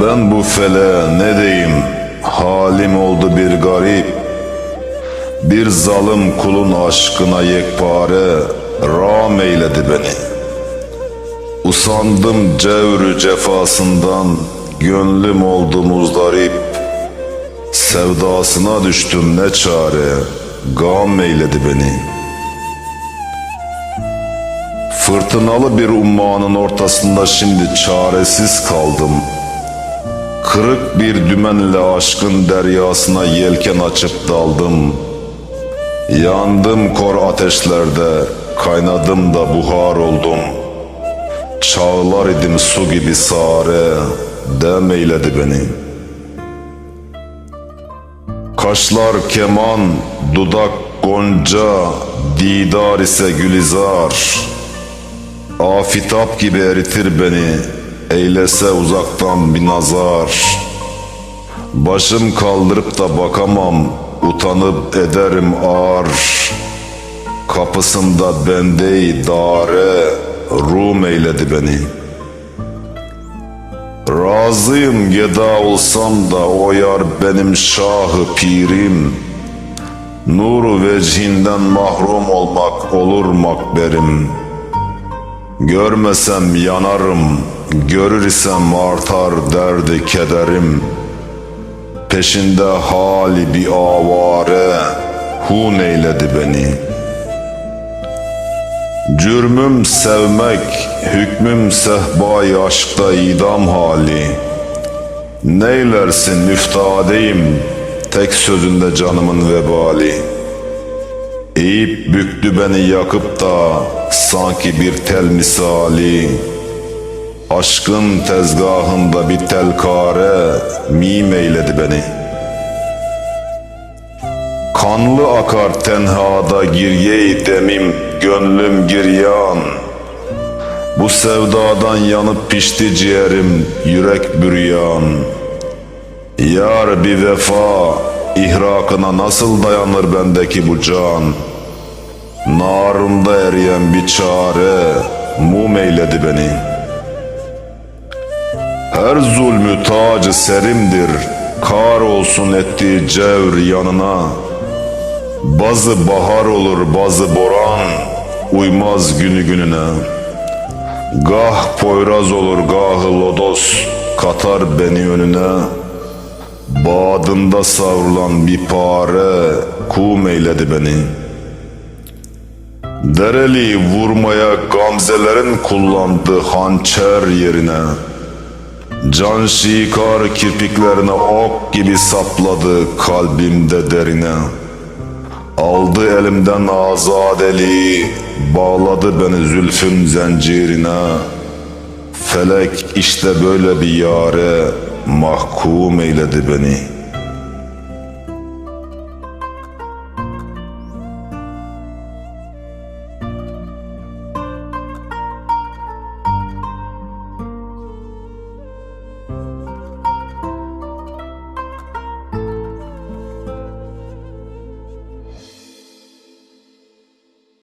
Ben bu fele ne diyeyim? Halim oldu bir garip. Bir zalim kulun aşkına yekpare Ram eyledi beni. Usandım cevrü cefasından Gönlüm oldu muzdarip. Sevdasına düştüm ne çare Gam eyledi beni. Fırtınalı bir ummanın ortasında şimdi çaresiz kaldım Kırık bir dümenle aşkın deryasına yelken açıp daldım. Yandım kor ateşlerde Kaynadım da buhar oldum. Çağlar idim su gibi sare Dem eyledi beni. Kaşlar keman, dudak gonca Didar ise gülizar. Afitap gibi eritir beni Eylese uzaktan bir nazar. Başım kaldırıp da bakamam Utanıp ederim ağır. Kapısında bendeyi dare Rum eyledi beni. Razıyım geda olsam da O yar benim şahı pirim. Nuru vecihinden mahrum olmak olur makberim Görmesem yanarım, görür isem artar derdi kederim. Peşinde hali bir avare, hun eyledi beni. Cürmüm sevmek, hükmüm sehbai aşkta idam hali. Neylersin müftadeyim, tek sözünde canımın vebali. Eğip büktü beni yakıp da sanki bir tel misali. Aşkın tezgahında bir telkare mim eyledi beni. Kanlı akar tenhada giryeyi demim gönlüm giryan. Bu sevdadan yanıp pişti ciğerim yürek büryan. Yar bir vefa ihrakına nasıl dayanır bendeki bu can? Narımda eriyen bir çare mum eyledi beni. Her zulmü tacı serimdir Kar olsun ettiği cevr yanına. Bazı bahar olur bazı boran Uymaz günü gününe. Gah poyraz olur gahı lodos Katar beni önüne Bağdında savrulan bir pare Kum eyledi beni. Dereli vurmaya gamzelerin kullandığı hançer yerine Can şikar kirpiklerine ok gibi sapladı kalbimde derine. Aldı elimden azadeliği Bağladı beni zülfün zincirine Felek işte böyle bir yare Mahkum eyledi beni